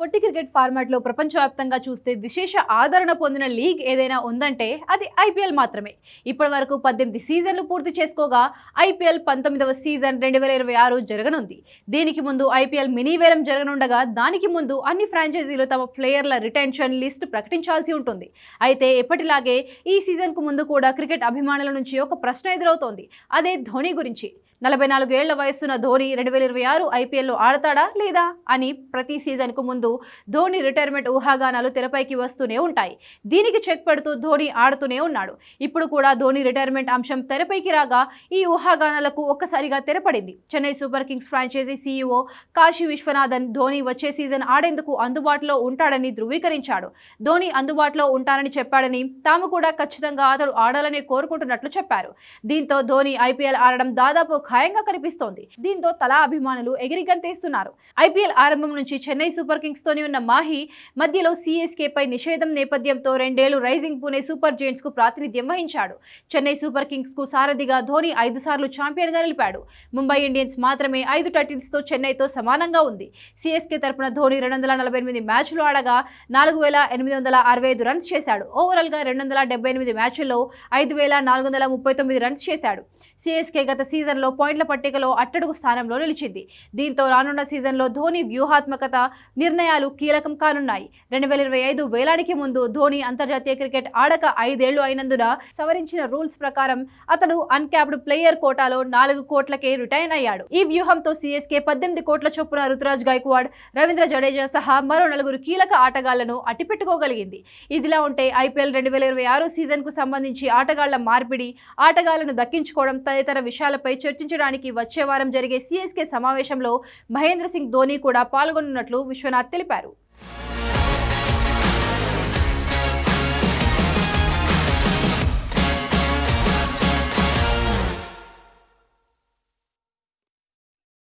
పొట్టి cricket ఫార్మాట్లో ప్రపంచవ్యాప్తంగా చూస్తే విశేష ఆదరణ పొందిన లీగ్ ఏదైనా ఉందంటే అది ఐపీఎల్ మాత్రమే. ఇప్పటి వరకు పద్దెనిమిది సీజన్లు పూర్తి చేసుకోగా ఐపీఎల్ పంతొమ్మిదవ సీజన్ రెండు వేల ఇరవై ఆరు జరగనుంది. దీనికి ముందు ఐపీఎల్ మినీ వేలం జరగనుండగా దానికి ముందు అన్ని ఫ్రాంచైజీలు తమ ప్లేయర్ల రిటెన్షన్ లిస్ట్ ప్రకటించాల్సి ఉంటుంది. అయితే ఎప్పటిలాగే ఈ సీజన్కు ముందు కూడా క్రికెట్ అభిమానుల నుంచి ఒక ప్రశ్న ఎదురవుతోంది. అదే ధోని గురించి. నలభై నాలుగు ఏళ్ళ వయస్సున్న ధోని రెండు వేల ఇరవై ఆరు ఐపీఎల్లో ఆడతాడా లేదా అని ప్రతి సీజన్కు ముందు ధోని రిటైర్మెంట్ ఊహాగానాలు తెరపైకి వస్తూనే ఉంటాయి. దీనికి చెక్ పెడుతూ ధోని ఆడుతూనే ఉన్నాడు. ఇప్పుడు కూడా ధోని రిటైర్మెంట్ అంశం తెరపైకి రాగా ఈ ఊహాగానాలకు ఒక్కసారిగా తెరపడింది. Chennai super kings franchise CEO Kashi Viswanathan Dhoni వచ్చే సీజన్ ఆడేందుకు అందుబాటులో ఉంటాడని ధృవీకరించాడు. ధోని అందుబాటులో ఉంటానని చెప్పాడని తాము కూడా ఖచ్చితంగా అతడు ఆడాలని కోరుకుంటున్నట్లు చెప్పారు. దీంతో ధోని ఐపీఎల్ ఆడడం దాదాపు ఖాయంగా కనిపిస్తోంది. దీంతో తలా అభిమానులు ఎగిరిగంతేస్తున్నారు ఐపీఎల్ ఆరంభం నుంచి చెన్నై సూపర్ కింగ్స్ తోనే ఉన్న మాహి మధ్యలో సిఎస్కే పై నిషేధం నేపథ్యంతో రెండేళ్ళు రైజింగ్ పూణే సూపర్ జైంట్స్కు ప్రాతినిధ్యం వహించాడు. చెన్నై సూపర్ కింగ్స్కు సారథిగా ధోని ఐదు సార్లు ఛాంపియన్గా నిలిపాడు. ముంబై ఇండియన్స్ మాత్రమే ఐదు టైటిల్స్తో చెన్నైతో సమానంగా ఉంది. సిఎస్కే తరపున ధోని రెండు వందల నలభై ఎనిమిది మ్యాచ్లు ఆడగా నాలుగు వేల ఎనిమిది వందల అరవై ఐదు రన్స్ చేశాడు. ఓవరాల్గా రెండు వందల డెబ్బై ఎనిమిది మ్యాచ్ల్లో ఐదు వేల నాలుగు వందల ముప్పై తొమ్మిది రన్స్ చేశాడు. సిఎస్కే గత సీజన్లో పాయింట్ల పట్టికలో అట్టడుగు స్థానంలో నిలిచింది. దీంతో రానున్న సీజన్లో ధోని వ్యూహాత్మకత నిర్ణయాలు కీలకం కానున్నాయి. రెండు వేల ఇరవై ఐదు వేలానికి ముందు ధోని అంతర్జాతీయ క్రికెట్ ఆడక ఐదేళ్ళు అయినందున సవరించిన రూల్స్ ప్రకారం అతడు అన్క్యాప్డ్ ప్లేయర్ కోటాలో నాలుగు కోట్లకే రిటైర్ అయ్యాడు. ఈ వ్యూహంతో సీఎస్కే పద్దెనిమిది కోట్ల చొప్పున రుతురాజ్ గైక్వాడ్ రవీంద్ర జడేజా సహా మరో నలుగురు కీలక ఆటగాళ్ళను అట్టిపెట్టుకోగలిగింది. ఇదిలా ఉంటే ఐపీఎల్ రెండు వేల ఇరవై ఆరు సీజన్కు సంబంధించి ఆటగాళ్ళ మార్పిడి ఆటగాళ్ళను దక్కించుకోవడం తదితర విషయాలపై చర్చించడానికి వచ్చే వారం జరిగే సిఎస్కే సమావేశంలో మహేంద్ర సింగ్ ధోని కూడా పాల్గొనున్నట్లు విశ్వనాథ్ తెలిపారు.